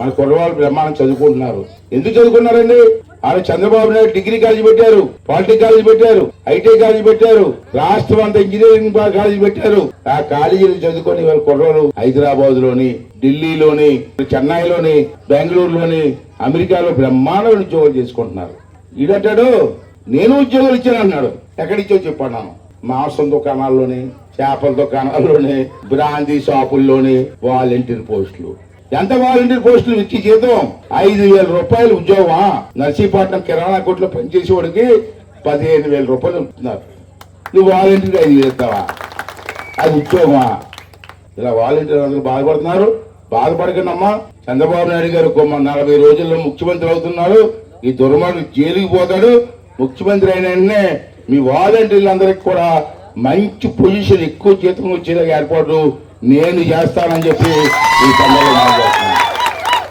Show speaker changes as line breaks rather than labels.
మన కుర్రవాళ్ళు బ్రహ్మాండం చదువుకుంటున్నారు. ఎందుకు చదువుకున్నారండి? ఆయన చంద్రబాబు నాయుడు డిగ్రీ కాలేజీ పెట్టారు పాలిటెక్ కాలేజీ పెట్టారు ఐటీ కాలేజీ పెట్టారు రాష్ట్రం అంతా ఇంజనీరింగ్ కాలేజీ పెట్టారు. ఆ కాలేజీలు చదువుకొని వాళ్ళ కుర్రలు హైదరాబాద్లోని ఢిల్లీలోని చెన్నైలోని బెంగళూరులోని అమెరికాలో బ్రహ్మాండమైన ఉద్యోగాలు చేసుకుంటున్నారు. ఈడంటాడు నేను ఉద్యోగాలు ఇచ్చాను అన్నాడు ఎక్కడిచ్చో చెప్పాను. మాంసం దుకాణాల్లోని చేపల దుకాణాల్లోని బ్రాందీ షాపుల్లోని వాలంటీర్ పోస్టులు. ఎంత వాలంటీర్ పోస్టులు ఇచ్చి జీతం? ఐదు వేల రూపాయలు ఉద్యోగమా? నర్సీపట్నం కిరాణా కొట్లో పనిచేసేవాడికి పదిహేను వేల రూపాయలు ఉంటున్నారు. నువ్వు వాలంటీర్ ఐదు వేలు అది ఉద్యోగమా? ఇలా వాలంటీర్ అందరూ బాధపడుతున్నారు. బాధపడకండి అమ్మా చంద్రబాబు నాయుడు గారు నలభై రోజుల్లో ముఖ్యమంత్రి అవుతున్నాడు. ఈ దుర్మార్గుడు జైలుకి పోతాడు. ముఖ్యమంత్రి అయిన వెంటనే మీ వాలంటీర్లందరికీ కూడా మంచి పొజిషన్ ఎక్కువ జీతం వచ్చేలాగా ఏర్పాటు నేను చేస్తానని చెప్పి ఈ సందర్భంగా